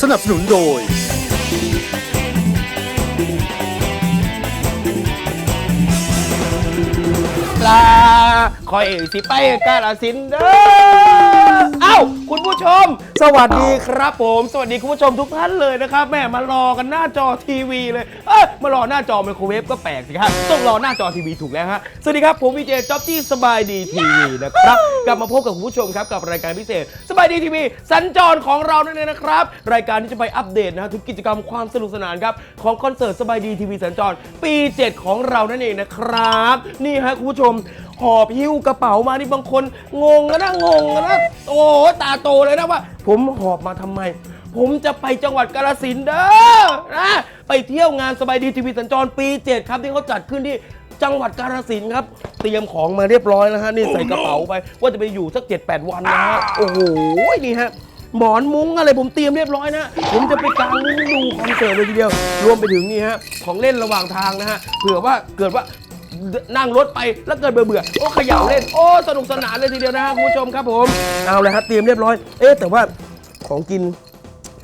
สนับสนุนโดยลาคอยสิไปกาลสินธุ์เด้อ เอ้าคุณผู้ชม สวัสดีครับผม สวัสดีคุณผู้ชมทุกท่านเลยนะครับแม่มารอกันหน้าจอทีวีเลยเอ้ยมารอหน้าจอไมโครเวฟก็แปลกสิครับต้องรอหน้าจอทีวีถูกแล้วฮะสวัสดีครับผมวีเจจ๊อบจี้สบายดีทีวีนะครับกลับมาพบกับคุณผู้ชมครับกับรายการพิเศษ สบายดีทีวีสัญจรของเรานั่นเองนะครับรายการที่จะไปอัปเดตนะฮะทุกกิจกรรมความสนุกสนานครับของคอนเสิร์ตสบายดีทีวีสัญจรปี 7 ของเรานั่นเองนะครับนี่ฮะคุณผู้ชมหอบหิ้วกระเป๋ามานี่บางคนงงนะงงนะโอ้ตาโตเลยนะว่า ผมหอบมาทำไม ผมจะไปจังหวัดกาฬสินธุ์เด้อนะไปเที่ยวงานสบายดีทีวีสัญจรปี7ครับที่เขาจัดขึ้นที่จังหวัดกาฬสินธุ์ครับ เตรียมของมาเรียบร้อยแล้วฮะนี่ใส่กระเป๋าไปว่าจะไปอยู่สัก 7-8 วันนะฮะโอ้โหนี่ฮะ หมอนมุ้งอะไรผมเตรียมเรียบร้อยนะ ผมจะไปกางมุ้งดูคอนเสิร์ตเลยทีเดียว รวมไปถึงนี่ฮะ ของเล่นระหว่างทางนะฮะเผื่อว่าเกิดว่า นั่งรถไปแล้วเกิดเบื่อเบื่อโอ้เขย่าเล่น โอ้สนุกสนานเลยทีเดียวนะฮะคุณผู้ชมครับผมเอาเลยครับเตรียมเรียบร้อย เอ๊ะแต่ว่าของกิน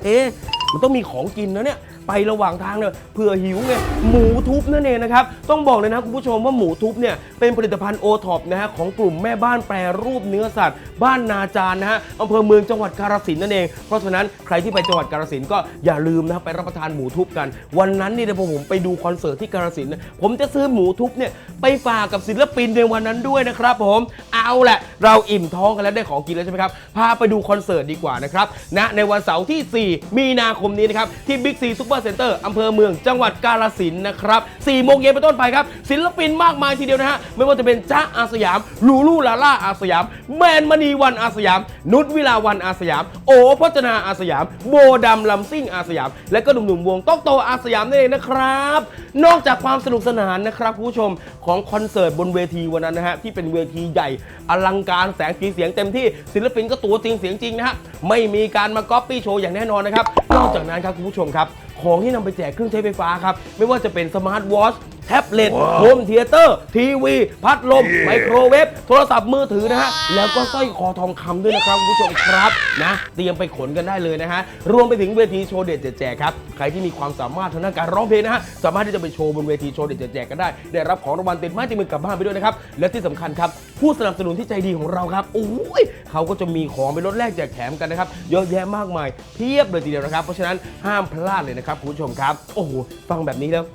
เอ๊ะมันต้องมีของกินนะเนี่ย ไประหว่างทางเนี่ยเผื่อหิวไงหมูทุบนั่นเองนะครับต้องบอกเลยนะคุณผู้ชมว่าหมูทุบเนี่ยเป็นผลิตภัณฑ์โอท็อปนะฮะของกลุ่มแม่บ้านแปรรูปเนื้อสัตว์ บ้านนาจารนะฮะอำเภอเมืองจังหวัดกาฬสินธุ์นั่นเอง เพราะฉะนั้นใครที่ไปจังหวัดกาฬสินธุ์ก็อย่าลืมนะครับไปรับประทานหมูทุบกัน วันนั้นนี่เดี๋ยวผมไปดูคอนเสิร์ตที่กาฬสินธุ์เนี่ยผมจะซื้อหมูทุบเนี่ยไปฝากกับศิลปินในวันนั้นด้วยนะครับผมเอาแหละเราอิ่มท้องกันแล้วได้ของกินแล้วใช่ไหมครับพาไปดูคอนเสิร์ตดีกว่านะครับณในวันเสาร์ที่ 4 มีนาคมนี้นะครับที่บิ๊กซีซูเปอร์เซ็นเตอร์อำเภอเมืองจังหวัดกาฬสินธุ์นะครับ4โมงเย็นเป็นต้นไปครับ ศิลปินมากมายทีเดียวนะฮะ ไม่ว่าจะเป็นจ๊ะอาสยาม ลูลูลาล่าอาสยาม แมนมณีวันอาสยาม นุชวิลาวันอาสยาม โอพจนาอาสยาม โบดำลำซิ่งอาสยาม และก็หนุ่มๆวงต้องโตอาสยามนั่นเองนะครับ นอกจากความสนุกสนานนะครับคุณผู้ชมของคอนเสิร์ตบนเวทีวันนั้นนะฮะที่เป็นเวทีใหญ่อลังการแสงสีเสียงเต็มที่ศิลปินก็ตัวจริงเสียงจริงนะฮะไม่มีการมาก๊อปปี้โชว์อย่างแน่นอนนะครับ นอกจากนั้นครับคุณผู้ชมครับ ของที่นำไปแจกเครื่องใช้ไฟฟ้าครับ ไม่ว่าจะเป็นสมาร์ทวอช แท็บเล็ตโฮมเทเตอร์ ทีวี พัดลม ไมโครเวฟ โทรศัพท์มือถือนะฮะ แล้วก็สร้อยคอทองคำด้วยนะครับคุณผู้ชมครับนะเตรียมไปขนกันได้เลยนะฮะ รวมไปถึงเวทีโชว์เด็ดแจกครับ ใครที่มีความสามารถทางด้านการร้องเพลงนะฮะ สามารถที่จะไปโชว์บนเวทีโชว์เด็ดแจกกันได้ ได้รับของรางวัลติดไม้ติดมือกลับบ้านไปด้วยนะครับ และที่สำคัญครับ ผู้สนับสนุนที่ใจดีของเราครับโอ้ยเขาก็จะมีของเป็นรถแรกแจกแถมกันนะครับเยอะแยะมากมายเพียบเลยทีเดียวนะครับ เพราะฉะนั้นห้ามพลาดเลยนะครับคุณผู้ชมครับ โอ้โหฟังแบบนี้แล้ว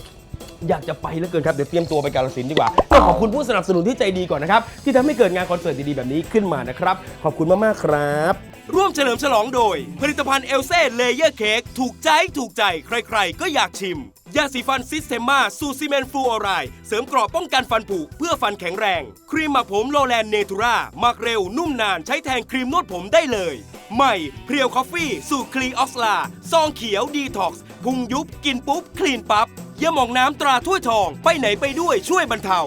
อยากจะไปเหลือเกินครับเดี๋ยวเตรียมตัวไปกาลสินธุ์ดีกว่าต้องขอบคุณผู้สนับสนุนที่ใจดีก่อนนะครับที่ทำให้เกิดงานคอนเสิร์ตดีๆแบบนี้ขึ้นมานะครับขอบคุณมากๆครับ ร่วมเฉลิมฉลองโดย ผลิตภัณฑ์เอลเซ่เลเยอร์เค้กถูกใจถูกใจใครๆ ก็อยากชิม ยาสีฟันซิสเทมมาสูซีเมนฟูออไรด์เสริมกรอบป้องกันฟันผุเพื่อฟันแข็งแรง ครีมหมักผมโลแลนเนทูราหมักเร็วนุ่มนานใช้แทนครีมนวดผมได้เลย ใหม่เพียวคอฟฟี่สูตรคลีออสลาซองเขียวดีท็อกซ์พุงยุบกินปุ๊บคลีนปั๊บ ยาหมองน้ำตราถ้วยทอง ไปไหนไปด้วยช่วยบรรเทา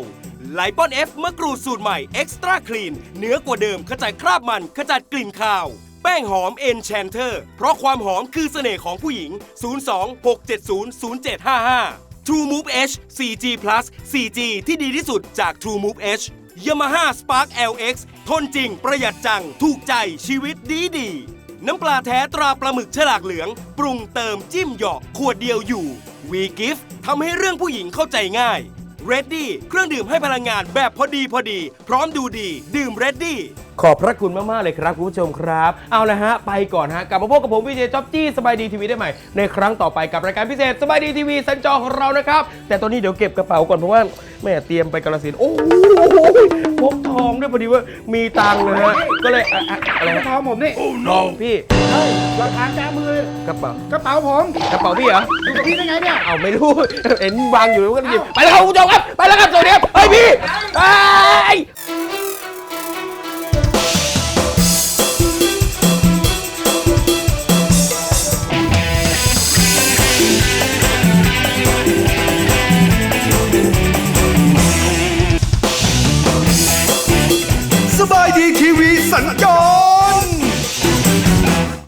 ไลปอนเอฟมะกรูดสูตรใหม่เอ็กซ์ตร้าคลีนเนื้อกว่าเดิมขจัดคราบมันขจัดกลิ่นคาว แป้งหอมเอนแชนเตอร์ เพราะความหอมคือเสน่ห์ของผู้หญิง 02-670-0755 True Move H 4G Plus 4G ที่ดีที่สุดจาก True Move H Yamaha Spark LX ทนจริง ประหยัดจัง ถูกใจชีวิตดีดี น้ำปลาแท้ตราปลาหมึกฉลากเหลือง ปรุงเติมจิ้มหยาะขวดเดียวอยู่ We Gift ทำให้เรื่องผู้หญิงเข้าใจง่าย Ready เครื่องดื่มให้พลังงานแบบพอดีพอดี พร้อมดูดี ดื่ม Ready ขอบพระคุณมาก ๆ เลยครับ คุณผู้ชมครับ เอาละฮะ ไปก่อนฮะ กลับมาพบกับผมวีเจจ๊อบจี้สบายดีทีวีได้ใหม่ ในครั้งต่อไปกับรายการพิเศษสบายดีทีวีสัญจรของเรานะครับ แต่ตอนนี้เดี๋ยวเก็บกระเป๋าก่อนเพราะว่าแม่เตรียมไปกาลสินธุ์โอ้โหพกทองด้วยพอดีว่ามีตังค์นะฮะก็เลยอะอะอะไรนะทองผมนี่ทองพี่เฮ้ยหลักฐานแจมือกระเป๋ากระเป๋าผมกระเป๋าพี่เหรอ อยู่กับพี่ได้ไงเนี่ย เอาไม่รู้ เห็นวางอยู่ก็ได้ยินไปแล้วครับคุณผู้ชมครับ ไปแล้วครับสวัสดีครับเฮ้ยพี่ไอ้